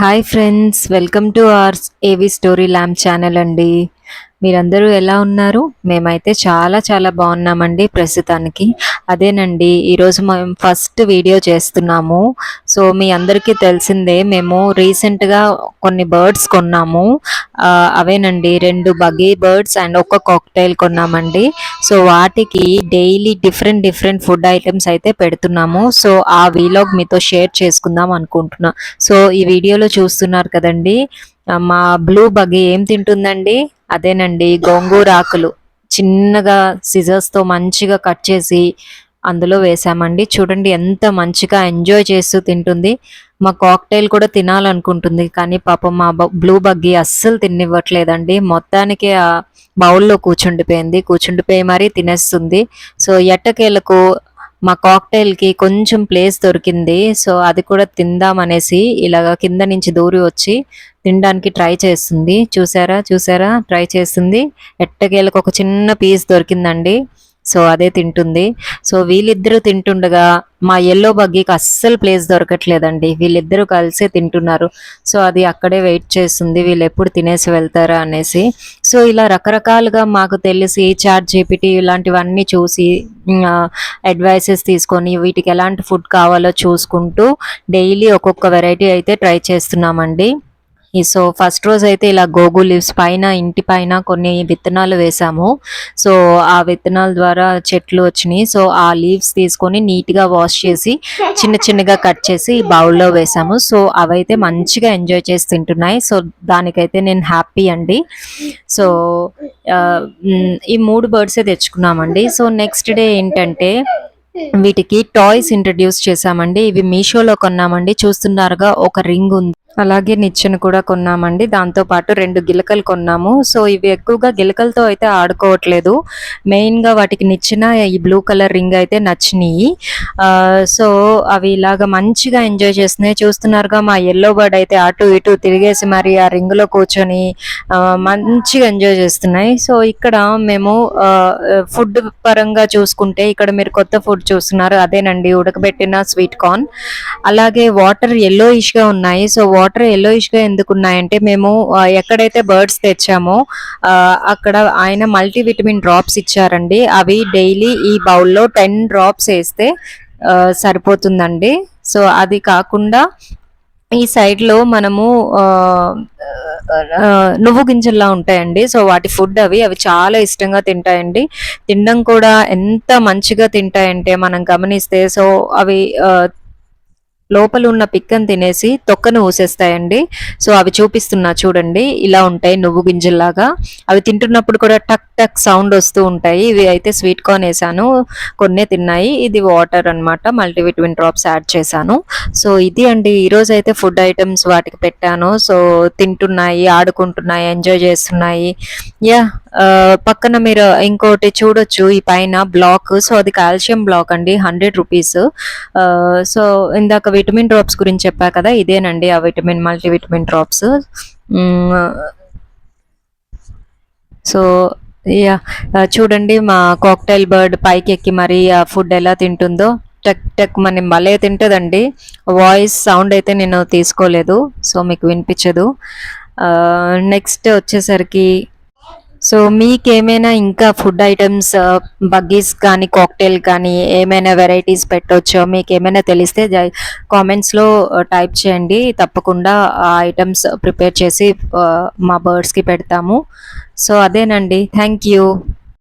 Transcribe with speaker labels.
Speaker 1: Hi friends welcome to our AV story lamp channel అండి. మీరందరూ ఎలా ఉన్నారు? మేమైతే చాలా చాలా బాగున్నామండి ప్రస్తుతానికి. అదేనండి ఈరోజు మేము ఫస్ట్ వీడియో చేస్తున్నాము. సో మీ అందరికీ తెలిసిందే మేము రీసెంట్గా కొన్ని బర్డ్స్ కొన్నాము. అవేనండి రెండు బగీ బర్డ్స్ అండ్ ఒక కాక్టైల్ కొన్నామండి. సో వాటికి daily different different food items అయితే పెడుతున్నాము. సో ఆ వీలాగ్ మీతో షేర్ చేసుకుందాం అనుకుంటున్నాం. సో ఈ వీడియోలో చూస్తున్నారు కదండి మా బ్లూ బగీ ఏం తింటుందండి? అదేనండి గోంగూర ఆకులు. చిన్నగా సిజర్స్తో మంచిగా కట్ చేసి అందులో వేసామండి. చూడండి ఎంత మంచిగా ఎంజాయ్ చేస్తూ తింటుంది. మా కాక్టైల్ కూడా తినాలనుకుంటుంది కానీ పాపం మా బ్లూ బగ్గీ అస్సలు తినివ్వట్లేదండి. మొత్తానికి ఆ బౌల్లో కూర్చుండిపోయింది. కూర్చుండిపోయి మరీ తినేస్తుంది. సో ఎట్టకేలకు మా కాక్టైల్కి కొంచెం ప్లేస్ దొరికింది. సో అది కూడా తిందాం అనేసి ఇలాగ కింద నుంచి దూరి వచ్చి తినడానికి ట్రై చేస్తుంది. చూసారా? చూసారా? ట్రై చేస్తుంది. ఎట్టకేలకు ఒక చిన్న పీస్ దొరికిందండి. సో అదే తింటుంది. సో వీళ్ళిద్దరూ తింటుండగా మా ఎల్లో బగ్గీకి అస్సలు ప్లేస్ దొరకట్లేదండి. వీళ్ళిద్దరూ కలిసే తింటున్నారు. సో అది అక్కడే వెయిట్ చేస్తుంది. వీళ్ళు ఎప్పుడు తినేసి వెళ్తారా అనేసి. సో ఇలా రకరకాలుగా మాకు తెలిసి చాట్ జీపీటీ ఇలాంటివన్నీ చూసి అడ్వైసెస్ తీసుకొని వీటికి ఎలాంటి ఫుడ్ కావాలో చూసుకుంటూ డైలీ ఒక్కొక్క వెరైటీ అయితే ట్రై చేస్తున్నామండి. సో ఫస్ట్ రోజు అయితే ఇలా గోగు లీవ్స్ పైన ఇంటి పైన కొన్ని విత్తనాలు వేసాము. సో ఆ విత్తనాల ద్వారా చెట్లు వచ్చినాయి. సో ఆ లీవ్స్ తీసుకొని నీట్గా వాష్ చేసి చిన్న చిన్నగా కట్ చేసి బౌల్లో వేసాము. సో అవైతే మంచిగా ఎంజాయ్ చేసి తింటున్నాయి. సో దానికైతే నేను హ్యాపీ అండి. సో ఈ మూడు బర్డ్సే తెచ్చుకున్నామండి. సో నెక్స్ట్ డే ఏంటంటే వీటికి టాయ్స్ ఇంట్రడ్యూస్ చేశామండి. ఇవి మీషోలో కొన్నామండి. చూస్తున్నారుగా ఒక రింగ్ ఉంది. అలాగే నిచ్చెన కూడా కొన్నామండి. దాంతో పాటు రెండు గిలకలు కొన్నాము. సో ఇవి ఎక్కువగా గిలకలతో అయితే ఆడుకోవట్లేదు. మెయిన్గా వాటికి నిచ్చిన ఈ బ్లూ కలర్ రింగ్ అయితే నచ్చినాయి. ఆ, సో అవి ఇలాగ మంచిగా ఎంజాయ్ చేస్తున్నాయి. చూస్తున్నారుగా మా ఎల్లో బర్డ్ అయితే అటు ఇటు తిరిగేసి మరి ఆ రింగ్లో కూర్చొని మంచిగా ఎంజాయ్ చేస్తున్నాయి. సో ఇక్కడ మేము ఫుడ్ పరంగా చూసుకుంటే ఇక్కడ మీరు కొత్త ఫుడ్ చూస్తున్నారు. అదేనండి ఉడకబెట్టిన స్వీట్ కార్న్ అలాగే వాటర్ ఎల్లోయిష్గా ఉన్నాయి. సో వాటర్ ఎల్లోయిష్గా ఎందుకు ఉన్నాయంటే మేము ఎక్కడైతే బర్డ్స్ తెచ్చామో అక్కడ ఆయన మల్టీ విటమిన్ డ్రాప్స్ ఇచ్చారండి. అవి డైలీ ఈ బౌల్లో టెన్ డ్రాప్స్ వేస్తే సరిపోతుందండి. సో అది కాకుండా ఈ సైడ్లో మనము ఆ, నువ్వు గింజల్లా ఉంటాయండి. సో వాటి ఫుడ్ అవి అవి చాలా ఇష్టంగా తింటాయండి. తినడం కూడా ఎంత మంచిగా తింటాయంటే మనం గమనిస్తే సో అవి ఆ, లోపల ఉన్న పిక్కను తినేసి తొక్కను ఊసేస్తాయండి. సో అవి చూపిస్తున్నా చూడండి. ఇలా ఉంటాయి నువ్వు గింజల్లాగా. అవి తింటున్నప్పుడు కూడా టక్ టక్ సౌండ్ వస్తూ ఉంటాయి. ఇవి అయితే స్వీట్ కార్న్ వేసాను. కొన్నే తిన్నాయి. ఇది వాటర్ అన్నమాట. మల్టీవిటమిన్ డ్రాప్స్ యాడ్ చేశాను. సో ఇది అండి. ఈరోజు అయితే ఫుడ్ ఐటమ్స్ వాటికి పెట్టాను. సో తింటున్నాయి ఆడుకుంటున్నాయి ఎంజాయ్ చేస్తున్నాయి. యా పక్కన మీరు ఇంకోటి చూడొచ్చు ఈ పైన బ్లాక్. సో అది కాల్షియం బ్లాక్ అండి హండ్రెడ్ రూపీస్. సో ఇందాక విటమిన్ డ్రాప్స్ గురించి చెప్పా కదా ఇదేనండి ఆ vitamin multi vitamin drops so yeah చూడండి మా కాక్టైల్ బర్డ్ పైకి ఎక్కి మరి ఆ ఫుడ్ ఎలా తింటుందో. టక్ టక్ మన భలే తింటుందండి. వాయిస్ సౌండ్ అయితే నేను తీసుకోలేదు సో మీకు వినిపించదు. నెక్స్ట్ వచ్చేసరికి సో మీకేమైనా ఇంకా ఫుడ్ ఐటమ్స్ బగ్గీస్ కానీ కాక్టైల్ కానీ ఏమైనా వెరైటీస్ పెట్టొచ్చో? మీకు ఏమైనా తెలిస్తే కామెంట్స్లో టైప్ చేయండి. తప్పకుండా ఆ ఐటమ్స్ ప్రిపేర్ చేసి మా బర్డ్స్కి పెడతాము. సో అదేనండి. Thank you.